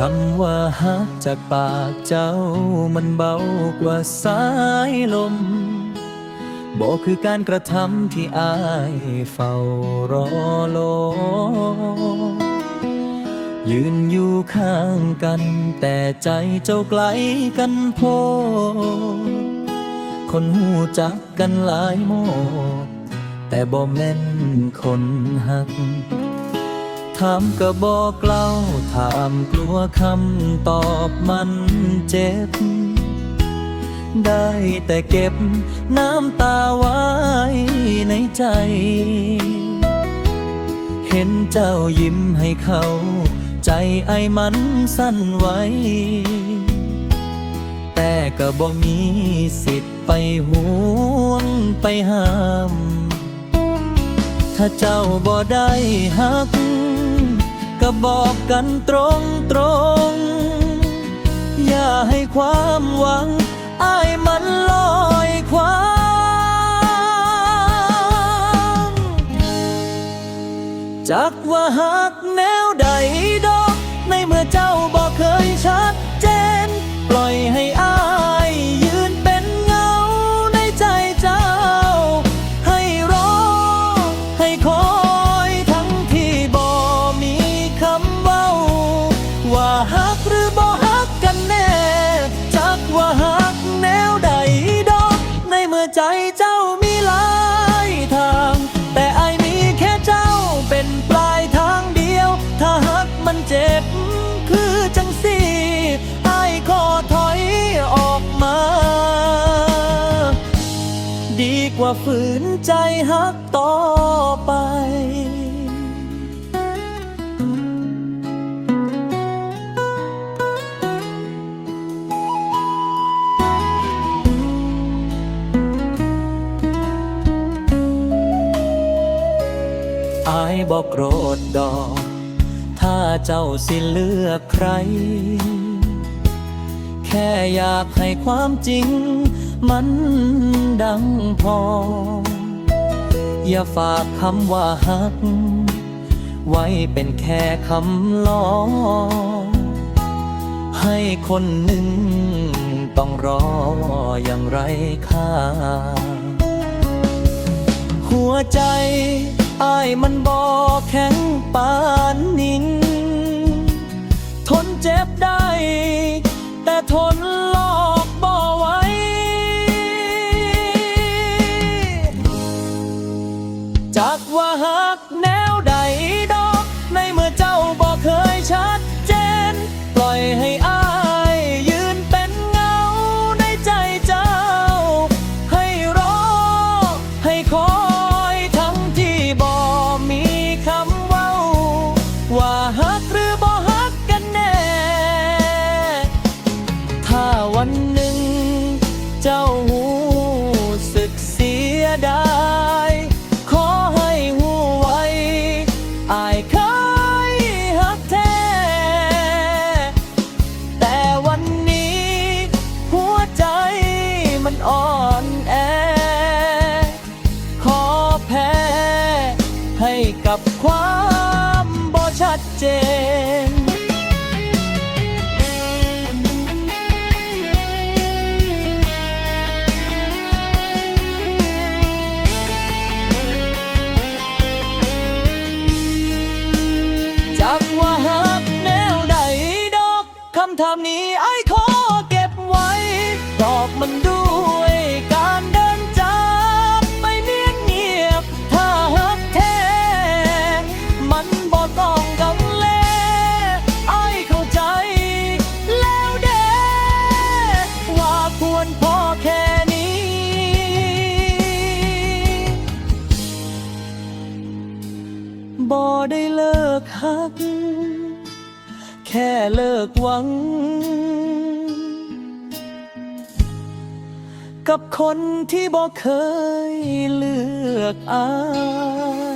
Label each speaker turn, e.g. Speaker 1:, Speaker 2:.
Speaker 1: คำว่าฮักจากปากเจ้ามันเบากว่าสายลมบอกคือการกระทำที่อายเฝ้ารอโลยืนอยู่ข้างกันแต่ใจเจ้าไกลกันโพ คนหูจักกันหลายโมแต่บ่แม่นคนหัก ถามก็บอกเล่าถามกลัวคำตอบมันเจ็บ ได้แต่เก็บน้ำตาไว้ในใจ เห็นเจ้ายิ้มให้เขา ใจไอ้มันสั่นไหวแต่ก็บ่มีสิทธิ์ไปห่วงไปห้าม ถ้าเจ้าบ่ได้ฮัก ก็บอกกันตรงตรงอย่าให้ความหวังอ้ายมันลอยควางจักว่าฮักแนวใดดอก ในเมื่อเจ้าบอกเคยชัด กว่าฝืนใจฮักต่อไป อายบอกโกรธดอก ถ้าเจ้าสิเลือกใคร แค่อยากให้ความจริง มันดังพอ อย่าฝากคำว่าฮัก ไว้เป็นแค่คำล้อ ให้คนหนึ่งต้องรออย่างไรค่า หัวใจอ้ายมันบอแข็งปานนิน ทนเจ็บได้ แต่ทน คำถามนี้ไอ้ขอเก็บไว้ตอบมันด้วยการเดินจากไปเนียนเงียบ ถ้าหักแท้มันบ่ต้องกังเลไอ้เข้าใจ แล้วเด้ว่าควรพอแค่นี้ บ่ได้เลิกหัก ค่เลิกหวัง กับคนที่บอกเคยเลือกอาย